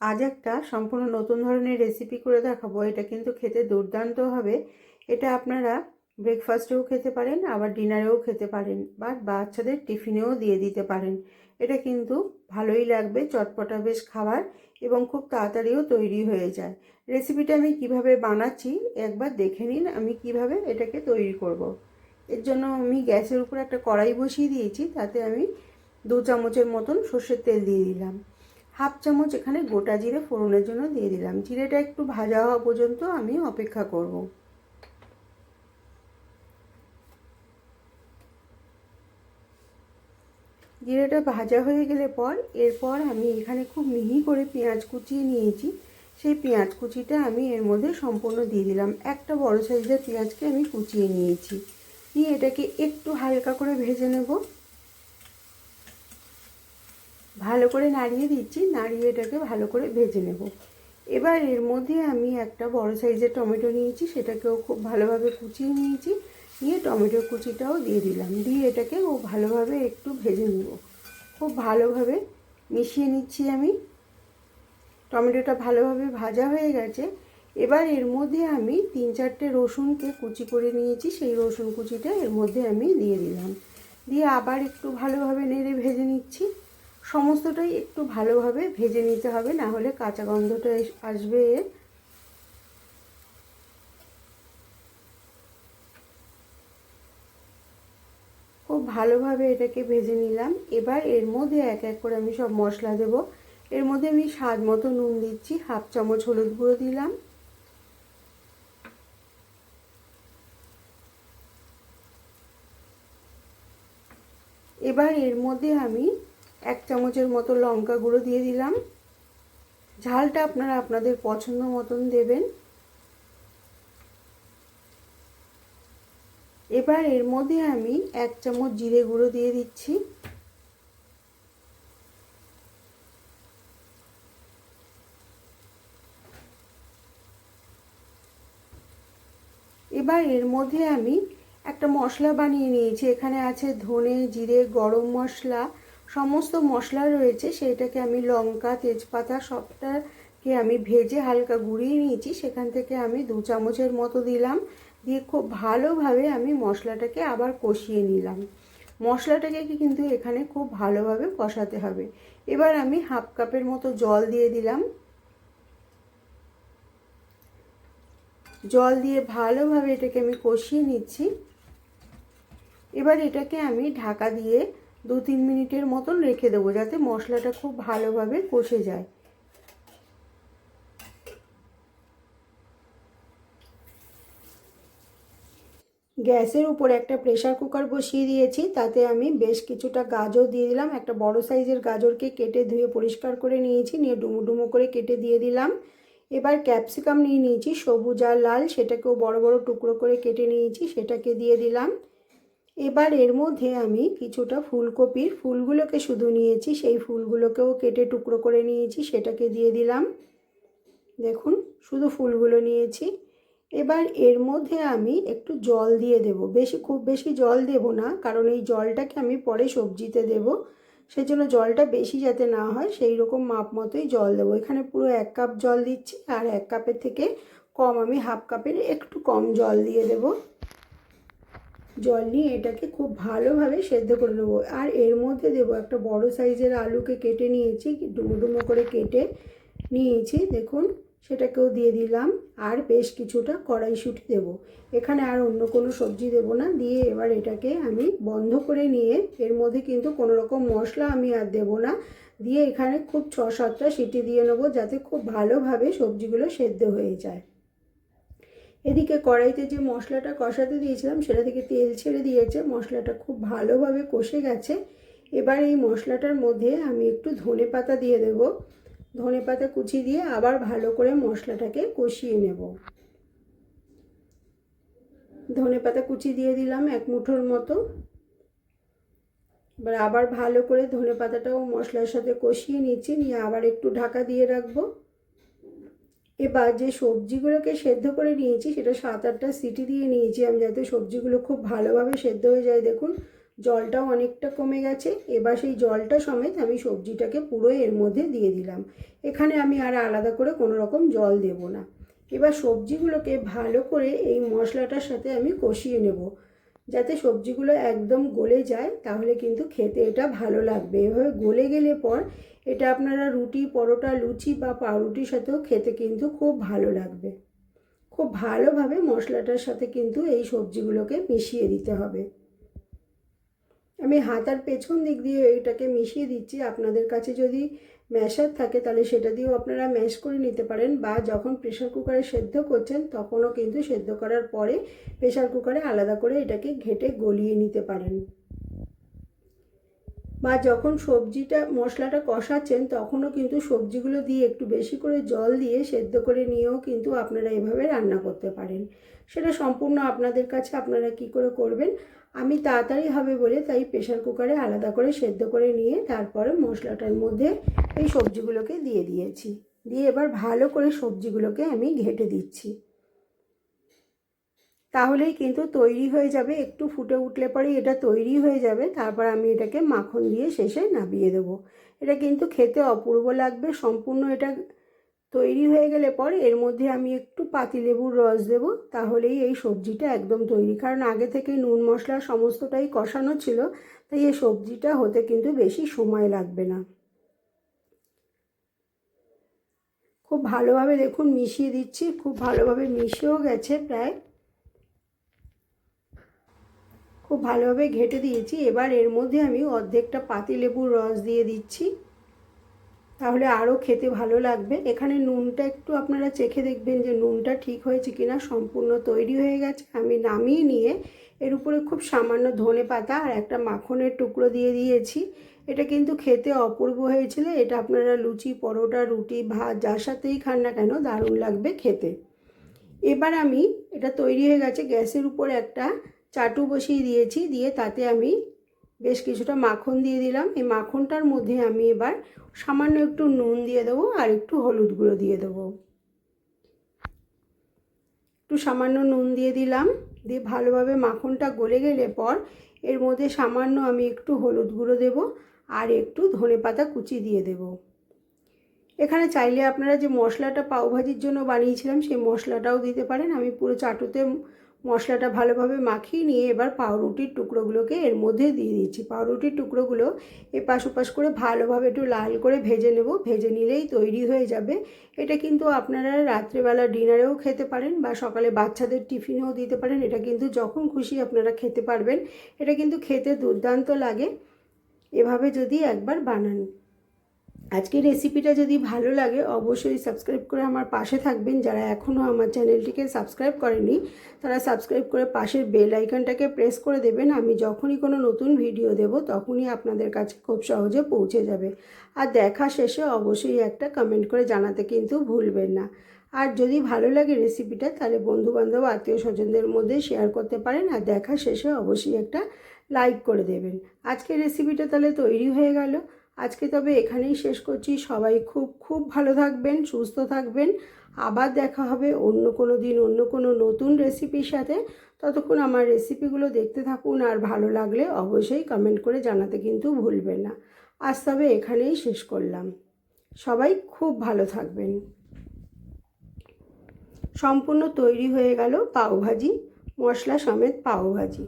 আজ একটা সম্পূর্ণ নতুন ধরনের রেসিপি করে দেখাবো। এটা কিন্তু খেতে দুর্দান্ত হবে। এটা আপনারা ব্রেকফাস্টেও খেতে পারেন, আবার ডিনারেও খেতে পারেন, বা বাচ্চাদের টিফিনেও দিয়ে দিতে পারেন। এটা কিন্তু ভালোই লাগবে, চটপটা বেশ খাবার এবং খুব তাড়াতাড়িও তৈরি হয়ে যায়। রেসিপিটা আমি কীভাবে বানাচ্ছি একবার দেখে নিন, আমি কীভাবে এটাকে তৈরি করব। এর জন্য আমি গ্যাসের উপর একটা কড়াই বসিয়ে দিয়েছি, তাতে আমি দু চামচের মতন সর্ষের তেল দিয়ে দিলাম। হাফ চামচ এখানে গোটা জিরে ফোড়নের জন্য দিয়ে দিলাম। জিরেটা একটু ভাজা হওয়া পর্যন্ত আমি অপেক্ষা করব। জিরেটা ভাজা হয়ে গেলে পর, এরপর আমি এখানে খুব মিহি করে পেঁয়াজ কুচিয়ে নিয়েছি। সেই পেঁয়াজ কুচিটা আমি এর মধ্যে সম্পূর্ণ দিয়ে দিলাম। একটা বড় সাইজের পেঁয়াজকে আমি কুচিয়ে নিয়েছি। নিয়ে এটাকে একটু হালকা করে ভেজে নেব। ভালো করে নাড়িয়ে দিচ্ছি, নাড়িয়ে এটাকে ভালো করে ভেজে নেব। এবার এর মধ্যে আমি একটা বড় সাইজের টমেটো নিয়েছি, সেটাকেও খুব ভালোভাবে কুচিয়ে নিয়েছি, নিয়ে টমেটোর কুচিটাও দিয়ে দিলাম। দিয়ে এটাকে ও ভালোভাবে একটু ভেজে নেব। খুব ভালোভাবে মিশিয়ে নিচ্ছি আমি। টমেটোটা ভালোভাবে ভাজা হয়ে গেছে। এবার এর মধ্যে আমি তিন চারটে রসুনকে কুচি করে নিয়েছি, সেই রসুন কুচিটা এর মধ্যে আমি দিয়ে দিলাম। দিয়ে আবার একটু ভালোভাবে নেড়ে ভেজে নিচ্ছি। সমস্তটাই একটু ভালোভাবে ভেজে নিতে হবে, না হলে কাঁচা গন্ধটা আসবে। এর খুব ভালোভাবে এটাকে ভেজে নিলাম। এবার এর মধ্যে এক এক করে আমি সব মশলা দেব। এর মধ্যে আমি স্বাদ মতো নুন দিচ্ছি, হাফ চামচ হলুদ গুঁড়ো দিলাম। এবার এর মধ্যে আমি এক চামচের মতো লঙ্কা গুঁড়ো দিয়ে দিলাম। ঝালটা আপনারা আপনাদের পছন্দ মতন দেবেন। এবার এর মধ্যে আমি এক চামচ জিরে গুঁড়ো দিয়ে দিচ্ছি। এবার এর মধ্যে আমি একটা মশলা বানিয়ে নিয়েছি। এখানে আছে ধনে, জিরে, গরম মশলা সমস্ত মশলা রয়েছে সেইটাকে আমি লঙ্কা, তেজপাতা সবটাকে আমি ভেজে হালকা গুঁড়িয়ে নিয়েছি। সেখান থেকে আমি দু চামচের মতো দিলাম, দিয়ে খুব ভালোভাবে আমি মশলাটাকে আবার কষিয়ে নিলাম। মশলাটাকে কিন্তু এখানে খুব ভালোভাবে কষাতে হবে। এবার আমি হাফ কাপের মতো জল দিয়ে দিলাম। জল দিয়ে ভালোভাবে এটাকে আমি কষিয়ে নিচ্ছি। এবার এটাকে আমি ঢাকা দিয়ে দু তিন মিনিটের মতন রেখে দেবো যাতে মশলাটা খুব ভালোভাবে কষে যায়। গ্যাসের উপর একটা প্রেশার কুকার বসিয়ে দিয়েছি, তাতে আমি বেশ কিছুটা গাজর দিয়ে দিলাম। একটা বড় সাইজের গাজরকে কেটে ধুয়ে পরিষ্কার করে নিয়েছি, নিয়ে ডুমো ডুমো করে কেটে দিয়ে দিলাম। এবার ক্যাপসিকাম নিয়ে নিয়েছি, সবুজ আর লাল, সেটাকেও বড় বড় টুকরো করে কেটে নিয়েছি, সেটাকে দিয়ে দিলাম। এবার এর মধ্যে আমি কিছুটা ফুলকপির ফুলগুলোকে শুধু নিয়েছি, সেই ফুলগুলোকেও কেটে টুকরো করে নিয়েছি, সেটাকে দিয়ে দিলাম। দেখুন, শুধু ফুলগুলো নিয়েছি। এবার এর মধ্যে আমি একটু জল দিয়ে দেব। বেশি, খুব বেশি জল দেব না, কারণ এই জলটাকে আমি পরে সবজিতে দেব। সেজন্য জলটা বেশি যাতে না হয়, সেই রকম মাপ মতোই জল দেবো। এখানে পুরো এক কাপ জল দিচ্ছি, আর এক কাপের থেকে কম আমি হাফ কাপের একটু কম জল দিয়ে দেব। জল নিয়ে এটাকে খুব ভালোভাবে সেদ্ধ করে নেব। আর এর মধ্যে দেবো একটা বড় সাইজের আলুকে কেটে নিয়েছি ডুমো ডুমো করে কেটে নিয়েছি। দেখুন, সেটাকেও দিয়ে দিলাম। আর বেশ কিছুটা কড়াইশুঁটি দেবো। এখানে আর অন্য কোনো সবজি দেবো না। দিয়ে এবার এটাকে আমি বন্ধ করে নিয়ে, এর মধ্যে কিন্তু কোনো রকম মশলা আমি আর দেবো না। দিয়ে এখানে খুব ছ সাতটা সিটি দিয়ে নেব যাতে খুব ভালোভাবে সবজিগুলো সেদ্ধ হয়ে যায়। এদিকে কড়াইতে যে মশলাটা কষাতে দিয়েছিলাম, সেটা থেকে তেল ছেড়ে দিয়েছে। মশলাটা খুব ভালোভাবে কষে গেছে। এবার এই মশলাটার মধ্যে আমি একটু ধনে পাতা দিয়ে দেবো। ধনে পাতা কুচি দিয়ে আবার ভালো করে মশলাটাকে কষিয়ে নেব। ধনে পাতা কুচি দিয়ে দিলাম এক মুঠোর মতো। এবার আবার ভালো করে ধনে পাতাটাও মশলার সাথে কষিয়ে নিচ্ছি। নিয়ে আবার একটু ঢাকা দিয়ে রাখব। এবার যে সবজিগুলোকে সেদ্ধ করে নিয়েছি, সেটা সাত আটটা সিটি দিয়ে নিয়েছি। আমি যাতে সবজিগুলো খুব ভালোভাবে সেদ্ধ হয়ে যায়। দেখুন, জলটাও অনেকটা কমে গেছে। এবার সেই জলটা সমেত আমি সবজিটাকে পুরো এর মধ্যে দিয়ে দিলাম। এখানে আমি আর আলাদা করে কোনো রকম জল দেব না। এবার সবজিগুলোকে ভালো করে এই মশলাটার সাথে আমি কষিয়ে নেব। যাতে সবজিগুলো একদম গলে যায়, তাহলে কিন্তু খেতে এটা ভালো লাগবে। এভাবে গলে গেলে পর এটা আপনারা রুটি, পরোটা, লুচি বা পাউরুটির সাথেও খেতে কিন্তু খুব ভালো লাগবে। খুব ভালোভাবে মশলাটার সাথে কিন্তু এই সবজিগুলোকে মিশিয়ে দিতে হবে। আমি হাতার পেছন দিক দিয়ে এটাকে মিশিয়ে দিচ্ছি। আপনাদের কাছে যদি ম্যাশার থাকে তাহলে সেটা দিয়েও আপনারা ম্যাশ করে নিতে পারেন বা যখন প্রেশার কুকারে সেদ্ধ করছেন তখনও কিন্তু সেদ্ধ করার পরে প্রেশার কুকারে আলাদা করে এটাকে ঘেটে গলিয়ে নিতে পারেন। বা যখন সবজিটা, মশলাটা কষাচ্ছেন, তখনও কিন্তু সবজিগুলো দিয়ে একটু বেশি করে জল দিয়ে সেদ্ধ করে নিয়েও কিন্তু আপনারা এভাবে রান্না করতে পারেন। সেটা সম্পূর্ণ আপনাদের কাছে আপনারা কি করে করবেন, আমি তাড়াতাড়ি হবে বলে তাই প্রেশার কুকারে আলাদা করে সেদ্ধ করে নিয়ে তারপরে মশলাটার মধ্যে এই সবজিগুলোকে দিয়ে দিয়েছি। দিয়ে এবার ভালো করে সবজিগুলোকে আমি ঘেটে দিচ্ছি। তাহলেই কিন্তু তৈরি হয়ে যাবে। একটু ফুটে উঠলে পরেই এটা তৈরি হয়ে যাবে। তারপর আমি এটাকে মাখন দিয়ে শেষে নামিয়ে দেবো। এটা কিন্তু খেতে অপূর্ব লাগবে। সম্পূর্ণ এটা তৈরি হয়ে গেলে পর এর মধ্যে আমি একটু পাতিলেবুর রস দেব। তাহলেই এই সবজিটা একদম তৈরি। কারণ আগে থেকে নুন, মশলা সমস্তটাই কষানো ছিল। তাই এই সবজিটা হতে কিন্তু বেশি সময় লাগবে না। খুব ভালোভাবে দেখুন মিশিয়ে দিচ্ছি। খুব ভালোভাবে মিশেও গেছে প্রায়। খুব ভালোভাবে ঘেটে দিয়েছি। এবার এর মধ্যে আমি অর্ধেকটা পাতিলেবুর রস দিয়ে দিচ্ছি। তাহলে আরও খেতে ভালো লাগবে। এখানে নুনটা একটু আপনারা চেখে দেখবেন যে নুনটা ঠিক হয়েছে কিনা, সম্পূর্ণ তৈরি হয়ে গেছে। আমি নামিয়ে নিয়ে এর উপরে খুব সামান্য ধনে পাতা আর একটা মাখনের টুকরো দিয়ে দিয়েছি। এটা কিন্তু খেতে অপূর্ব হয়েছিল। এটা আপনারা লুচি, পরোটা, রুটি, ভাত, যার সাথেই খান না কেন, দারুণ লাগবে খেতে। এবার আমি, এটা তৈরি হয়ে গেছে, গ্যাসের উপর একটা চাটু বসিয়ে দিয়েছি, দিয়ে তাতে আমি বেশ কিছুটা মাখন দিয়ে দিলাম। এই মাখনটার মধ্যে আমি এবার সামান্য একটু নুন দিয়ে দেবো আর একটু হলুদ গুঁড়ো দিয়ে দেবো। একটু সামান্য নুন দিয়ে দিলাম, দিয়ে ভালোভাবে মাখনটা গলে গেলে পর এর মধ্যে সামান্য আমি একটু হলুদ গুঁড়ো দেবো আর একটু ধনে পাতা কুচি দিয়ে দেব। এখানে চাইলে আপনারা যে মশলাটা পাওভাজির জন্য বানিয়েছিলাম, সেই মশলাটাও দিতে পারেন। আমি পুরো চাটুতে মশলাটা ভালোভাবে মাখিয়ে নিয়ে এবার পাউরুটির টুকরোগুলোকে এর মধ্যে দিয়ে দিচ্ছি। পাউরুটির টুকরোগুলো এপাশ ওপাশ করে ভালোভাবে একটু লাল করে ভেজে নেব। ভেজে নিলেই তৈরি হয়ে যাবে। এটা কিন্তু আপনারা রাত্রেবেলা ডিনারেও খেতে পারেন বা সকালে বাচ্চাদের টিফিনেও দিতে পারেন। এটা কিন্তু যখন খুশি আপনারা খেতে পারবেন। এটা কিন্তু খেতে দুর্দান্ত লাগে। এভাবে যদি একবার বানান। আজকের রেসিপিটা যদি ভালো লাগে, অবশ্যই সাবস্ক্রাইব করে আমার পাশে থাকবেন। যারা এখনও আমার চ্যানেলটিকে সাবস্ক্রাইব করেনি, তারা সাবস্ক্রাইব করে পাশের বেল আইকনটাকে প্রেস করে দেবেন। আমি যখনই কোনো নতুন ভিডিও দেব, তখনই আপনাদের কাছে খুব সহজে পৌঁছে যাবে। আর দেখা শেষে অবশ্যই একটা কমেন্ট করে জানাতে কিন্তু ভুলবেন না। আর যদি ভালো লাগে রেসিপিটা তাহলে বন্ধুবান্ধব আত্মীয় স্বজনদের মধ্যে শেয়ার করতে পারেন। আর দেখা শেষে অবশ্যই একটা লাইক করে দেবেন। আজকের রেসিপিটা তাহলে তৈরি হয়ে গেল। আজকে তবে এখানেই শেষ করছি। সবাই খুব খুব ভালো থাকবেন, সুস্থ থাকবেন। আবার দেখা হবে অন্য কোনো দিন, অন্য কোনো নতুন রেসিপির সাথে। ততক্ষণ আমার রেসিপিগুলো দেখতে থাকুন আর ভালো লাগলে অবশ্যই কমেন্ট করে জানাতে কিন্তু ভুলবেন না। আজ তবে এখানেই শেষ করলাম। সবাই খুব ভালো থাকবেন। সম্পূর্ণ তৈরি হয়ে গেল পাওভাজি, মশলা সমেত পাওভাজি।